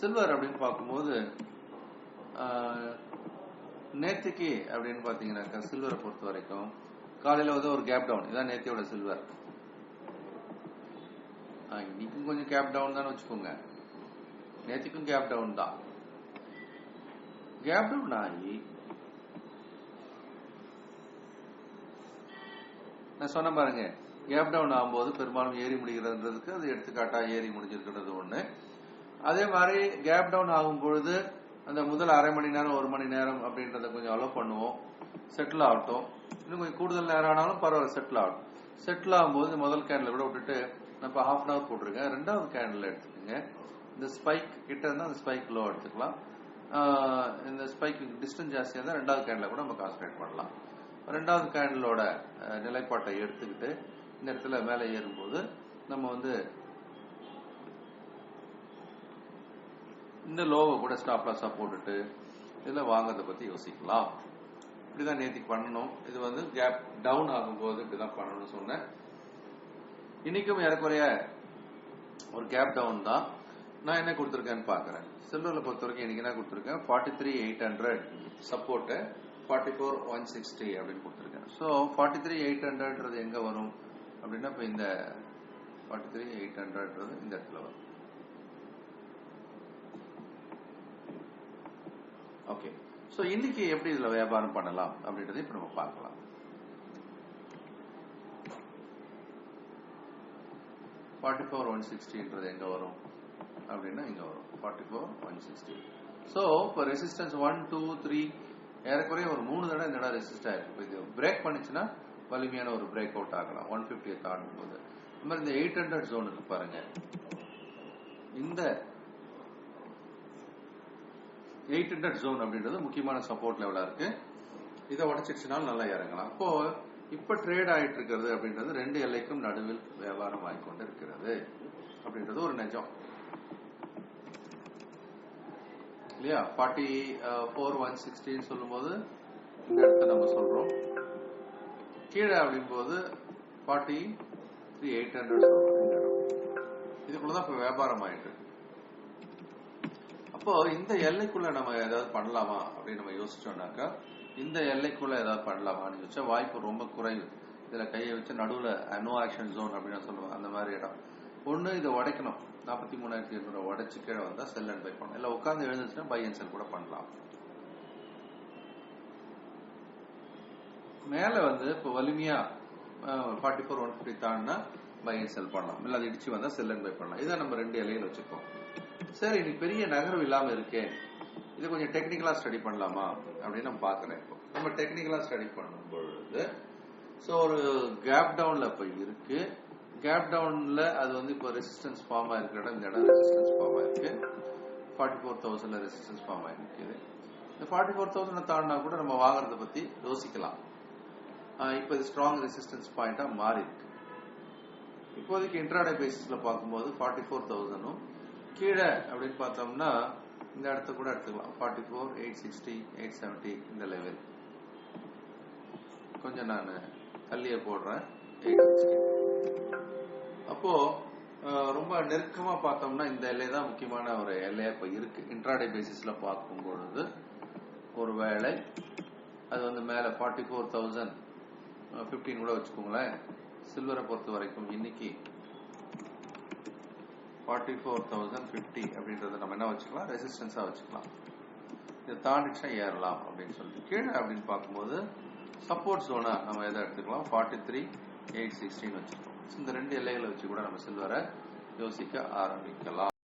Silver அப்படின்னு பார்க்கும்போது நேத்திக்கு அப்படின்னு பார்த்தீங்கன்னாக்கா சில்வரை பொறுத்த வரைக்கும் காலையில் வந்து ஒரு கேப் டவுன் இதான் நேத்தியோட சில்வர் இன்னைக்கும் கொஞ்சம் கேப் டவுன் தான் வச்சுக்கோங்க. நேத்திக்கும் கேப் டவுன் தான். கேப் டவுன் ஆகி நான் சொன்ன பாருங்க கேப் டவுன் ஆகும்போது பெரும்பாலும் ஏறி முடிகிறதுன்றதுக்கு அது எடுத்துக்காட்டா ஏறி முடிஞ்சிருக்கிறது ஒன்று அதே மாதிரி கேப் டவுன் ஆகும் பொழுது அந்த முதல் அரை மணி நேரம் ஒரு மணி நேரம் அப்படின்றத கொஞ்சம் அலோவ் பண்ணுவோம். செட்டில் ஆகட்டும். இன்னும் கொஞ்சம் கூடுதல் நேரம் ஆனாலும் பரவாயில்ல செட்டில் ஆகட்டும். செட்டில் ஆகும்போது முதல் கேண்டில் கூட விட்டுட்டு நான் இப்போ ஹாஃப் அன் ஹவர் போட்டிருக்கேன். ரெண்டாவது கேண்டில் எடுத்துக்கோங்க. இந்த ஸ்பைக் கிட்ட இருந்தால் அந்த ஸ்பைக் லோ எடுத்துக்கலாம். இந்த ஸ்பைக் டிஸ்டன்ஸ் ஜாஸ்தியாக இருந்தால் ரெண்டாவது கேண்டில் கூட நம்ம கான்சன்ட்ரேட் பண்ணலாம். ரெண்டாவது கேண்டிலோட நிலைப்பாட்டை எடுத்துக்கிட்டு இந்த இடத்துல மேலே ஏறும்போது நம்ம வந்து இந்த லோவை கூட ஸ்டாப் லாஸாக போட்டுட்டு இதில் வாங்குறத பற்றி யோசிக்கலாம். இப்படிதான் நேற்று பண்ணணும். இது வந்து கேப் டவுன் ஆகும்போது இப்படிதான் பண்ணணும்னு சொன்னேன். இன்னைக்கும் ஏறக்குறைய ஒரு கேப் டவுன் தான். நான் என்ன கொடுத்துருக்கேன்னு பார்க்குறேன். சில்வர்ல பொறுத்த வரைக்கும் இன்னைக்கு என்ன கொடுத்துருக்கேன்? Forty three eight hundred support forty four one sixty அப்படின்னு கொடுத்துருக்கேன். ஸோ ஃபார்ட்டி த்ரீ எயிட் ஹண்ட்ரட்ன்றது எங்கே வரும்? அப்படின்னா இப்போ இந்த ஃபார்ட்டி த்ரீ எயிட் ஹண்ட்ரட்ன்றது இந்த இடத்துல வரும். ஓகே ஸோ இன்னைக்கு எப்படி இதுல வியாபாரம் பண்ணலாம் அப்படின்றத இப்ப நம்ம பார்க்கலாம். ஃபார்ட்டி ஃபோர் ஒன் சிக்ஸ்டின்றது எங்க வரும்? அப்படின்னா இங்க வரும். Forty four one sixty so இப்போ ரெசிஸ்டன்ஸ் ஒன் டூ த்ரீ ஏறக்குறைய ஒரு மூணு தடவை இந்த இடம் ரெசிஸ்ட் ஆயிருக்கு. இது பிரேக் பண்ணுச்சுன்னா வலிமையான ஒரு பிரேக் அவுட் ஆகலாம். ஒன் ஃபிஃப்டியை தாண்டும் போது இந்த மாதிரி இந்த எயிட் ஹண்ட்ரட் ஜோனுக்கு பாருங்க. இந்த எயிட் ஹண்ட்ரட் ஜோன் அப்படின்றது முக்கியமான சப்போர்ட் லெவலா இருக்கு. இதை உடச்சிருச்சுனாலும் நல்லா இறங்கலாம். அப்போ இப்ப ட்ரேட் ஆயிட்டு இருக்கிறது அப்படின்றது ரெண்டு எல்லைக்கும் நடுவில் வியாபாரம் ஆகிக்கொண்டு இருக்கிறது அப்படின்றது ஒரு நிஜம். இல்லையா? ஃபார்ட்டி ஃபோர் ஒன் சிக்ஸ்டின்னு சொல்லும்போது இந்த இடத்த நம்ம சொல்றோம். கீழே அப்படிங்கும்போது ஃபார்ட்டி த்ரீ எயிட் ஹண்ட்ரட் இதுக்குள்ளதான் இப்ப வியாபாரம் ஆயிட்டு அப்போ இந்த எல்லைக்குள்ள நம்ம ஏதாவது பண்ணலாமா அப்படின்னு நம்ம யோசிச்சோம்னாக்கா இந்த எல்லைக்குள்ள ஏதாவது பண்ணலாமான்னு யோசிச்சா வாய்ப்பு ரொம்ப குறைவு. இதுல கையை வச்சு நடுவுல நோ ஆக்ஷன் ஜோன் அப்படின்னு சொல்லுவாங்க அந்த மாதிரி இடம். ஒண்ணு இதை உடைக்கணும். நாற்பத்தி மூணாயிரத்தி எண்ணூறு உடைச்சு கீழே வந்தா செல் அண்ட் பை பண்ணலாம் இல்ல உட்காந்து எழுந்துச்சுன்னா பை அண்ட் செல் கூட பண்ணலாம். மேல வந்து இப்போ வலிமையா ஃபார்ட்டி ஃபோர் ஒன் ஃபிஃப்டி தாண்டினா பை அண்ட் செல் பண்ணலாம். இல்ல அது இடிச்சு வந்தா செல் அண்ட் பை பண்ணலாம். இதை நம்ம ரெண்டு இலையில வச்சுப்போம். சார் இன்னைக்கு பெரிய நகரம் இல்லாம இருக்கேன் இது கொஞ்சம் டெக்னிக்கலா ஸ்டடி பண்ணலாமா? அப்படின்னு நம்ம பாக்குறேன் இப்போ. நம்ம டெக்னிக்கலா ஸ்டடி பண்ணும் பொழுது ஸோ ஒரு கேப் டவுன்ல இப்போ இருக்கு. கேப் டவுன்ல அது வந்து இப்போ ரெசிஸ்டன்ஸ் ஃபார்ம் ஆயிருக்கிற இடம் இந்த இடம் ரெசிஸ்டன்ஸ் ஃபார்ம் ஆயிருக்கு ஃபார்ட்டி ஃபோர் தௌசண்ட்ல ரெசிஸ்டன்ஸ் ஃபார்ம் ஆயிருக்குது இந்த ஃபார்ட்டி ஃபோர் தௌசண்ட் தாண்டினா கூட நம்ம வாங்குறத பத்தி யோசிக்கலாம். இப்போ இது ஸ்ட்ராங் ரெசிஸ்டன்ஸ் பாயிண்டா மாறி இருக்கு இப்போதைக்கு இன்ட்ராடே பேசிஸ்ல பார்க்கும்போது ஃபார்ட்டி ஃபோர் தௌசண்டும் கீழே அப்படின்னு பார்த்தோம்னா இந்த இடத்த கூட எடுத்துக்கலாம். Forty four eight sixty eight seventy இந்த லெவல் கொஞ்சம் நான் தள்ளியே போடுறேன். எயிட் சிக்ஸ்டி அப்போ ரொம்ப நெருக்கமா பார்த்தோம்னா இந்த எல்லை தான் முக்கியமான ஒரு எல்லையா இப்ப இருக்கு. இன்ட்ராடே பேசிஸ்ல பார்க்கும் பொழுது ஒருவேளை அது வந்து மேல ஃபார்ட்டி ஃபோர் தௌசண்ட் ஃபிஃப்டீன் கூட வச்சுக்கோங்களேன். சில்வரை பொறுத்த வரைக்கும் இன்னைக்கு ஃபார்ட்டி ஃபோர் தௌசண்ட் ஃபிஃப்டி அப்படின்றத நம்ம என்ன வச்சுக்கலாம்? ரெசிஸ்டன்ஸாக வச்சுக்கலாம். இதை தாண்டிச்சுன்னா ஏறலாம் அப்படின்னு சொல்லிட்டு கீழே அப்படின்னு பார்க்கும்போது சப்போர்ட் ஜோனை நம்ம எதை எடுத்துக்கலாம்? ஃபார்ட்டி த்ரீ எயிட் சிக்ஸ்டின்னு வச்சுக்கலாம். இந்த ரெண்டு எல்லைகளை வச்சு கூட நம்ம செல்வரை யோசிக்க ஆரம்பிக்கலாம்.